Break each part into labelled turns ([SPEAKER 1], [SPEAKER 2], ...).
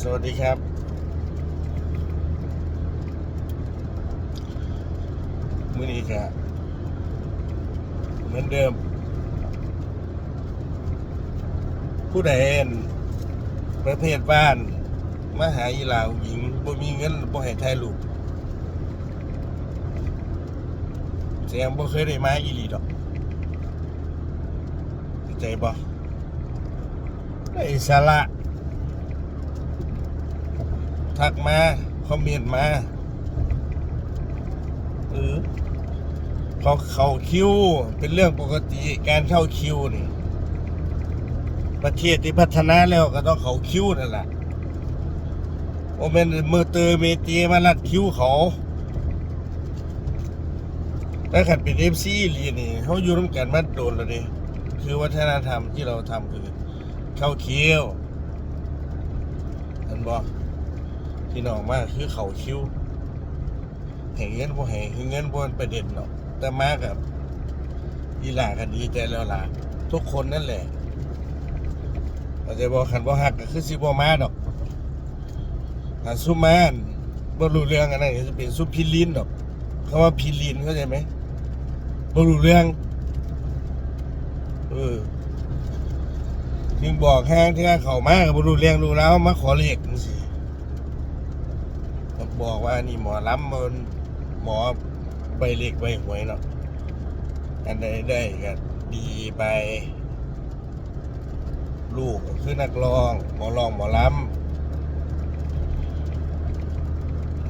[SPEAKER 1] สวัสดีครับ มื้อนี้ครับเหมือนเดิม ผู้ใดเห็นประเภทบ้านมาหาอีลาวหญิงบ่มีเงินบ่ให้ถ่ายรูปแสดงบ่เคยได้มาอีหลีดอกเข้าใจบ่ได้สาระ ทักมาคอมเมนต์มาเออเขาเข้าคิว เป็นเรื่องปกติการเข้าคิวนี่ ประเทศที่พัฒนาแล้วก็ต้องเขาคิวนั่นแหละโอเมนมือเตอร์เมตีมาลัดคิวเขาถ้าขัดเป็นเอฟซีลีนี่เขาอยู่ร่วมกันมาโดนแล้วดิคือวัฒนธรรมที่เราทำคือเข้าคิวเห็นบอก ที่น้องมากคือเขาคิ้วแห่งเงินบ่แห่งคือเงินบ่เป็นประเด็นหรอกแต่มากับอีหลากันดีใจแล้วล่ะทุกคนนั่นแหละเราจะบอกขันบ่หักก็คือสิบ่มาดอกถ้าซุมานบ่รู้เรื่องอันนั้นก็จะเป็นซุปพิลินดอกเขาว่าพิลินเข้าใจไหมบ่รู้เรื่องเออถึงบอกห้งที่ว่าเขามาก็บ่รู้เรื่องรู้แล้วมาขอเลขจังซี่ บอกว่านี่หมอล้ำมันหมอใบเล็กใบหวยเนาะอันใดได้ก็ดีไป ลูกคือนักร้อง หมอร้องหมอล้ำ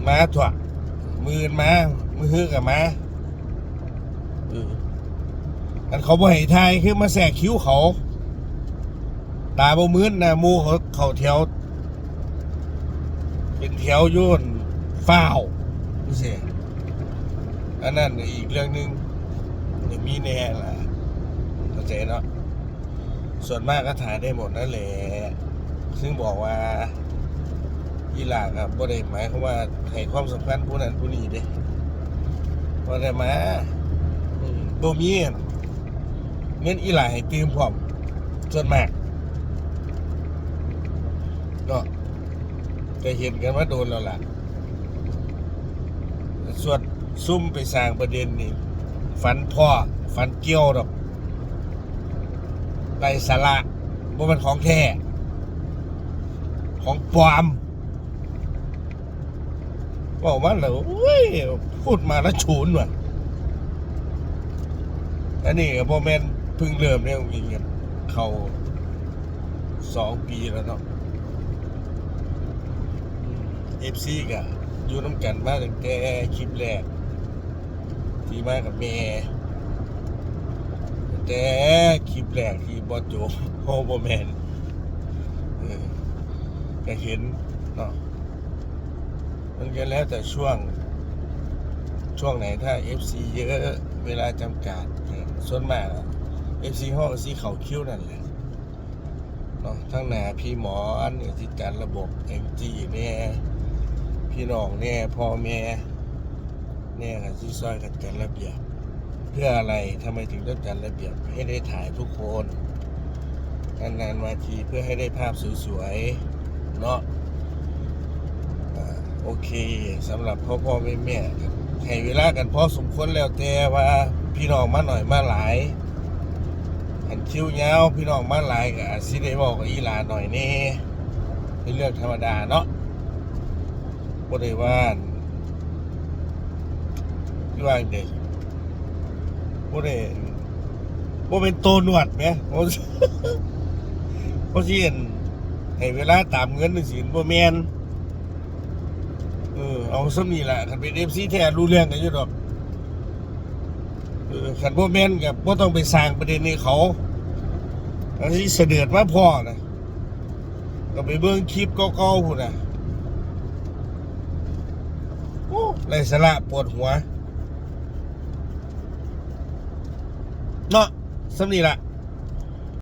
[SPEAKER 1] มาถั่วมือนมามือฮือกับมาอันเขาบ่ให้ทายคือมาแสกคิ้วเขา ตาบ่มืนนะมูเขาเขาแถวเป็นแถวโย่น ฝ้าวนี่สิอันนั้นอีกเรื่องหนึ่งจะมีแน่ล่ะเข้าใจเนาะส่วนมากก็ถ่ายได้หมดนั่นแหละซึ่งบอกว่าอีหลากครับบ่ได้หมายความว่าให้ความสำคัญผู้นั้นผู้นี้เด้บ่ได้มาอืมบ่มีเงินอีหลาให้ตืมพร้อมส่วนมากเนาะเห็นกันว่าโดนแล้วล่ะ ส่วนซุ่มไปสร้างประเด็นนี่ฟันพ่อฟันเกี้ยวดอกไรสาระบ่มันของแท้ของปลอมบอกมาเว้ยพูดมาแล้วฉุนว่ะอันนี้ก็บ่แม่นเพิ่งเริ่มเนี่ยจริงๆเขาสองปีแล้วเนาะเอฟซีกะ อยู่น้ำกันมาตั้งแต่คลิปแรกที่มากับแม่แต่คลิปแรกที่บอโจโฮโบแมนเออก็เห็นเนาะมันก็แล้วแต่ช่วง ช่วงไหนถ้า FC เยอะเวลาจำกัดส่วนมาก FC ห้องซีเขาคิ้วนั่นแหละเนาะทั้งหนาพี่หมออันเนี่ยที่การระบบเอ็มจีเนี่ย พี่น้องเนี่ยพ่อแม่เนี่ยกันที่ซอยกันจัดระเบียบ เพื่ออะไรทำไมถึงต้องจัดระเบียบให้ได้ถ่ายทุกคนนานๆมาทีเพื่อให้ได้ภาพสวยๆเนาะโอเคสำหรับพ่อพ่อแม่แม่ให้เวลากันพอสมควรแล้วแต่ว่าพี่น้องมาหน่อยมาหลายอันคิ้วยาวพี่น้องมาหลายก็อาจสิได้บอกกับอีลาหน่อยนี่เป็นเรื่องธรรมดาเนาะ บ่ได้ว่าที่ว่าเด็กบ่ได้บ่เป็นโตหนวดแหมบ่บ่สิเห็นให้เวลาตามเงินจังซี่บ่แมนเออเอาซำนี้ล่ะคันเป็น FC แท้รู้เรื่องกันอยู่ดอกเออคันบ่แมนก็บ่ต้องไปสร้างประเด็นให้เขาอันที่เสด็จมาพ่อนะก็ไปเบิ่งคลิปเก่าๆพุ่นน่ะ โอ้ ไรสาระปวดหัว เนาะสำนีละ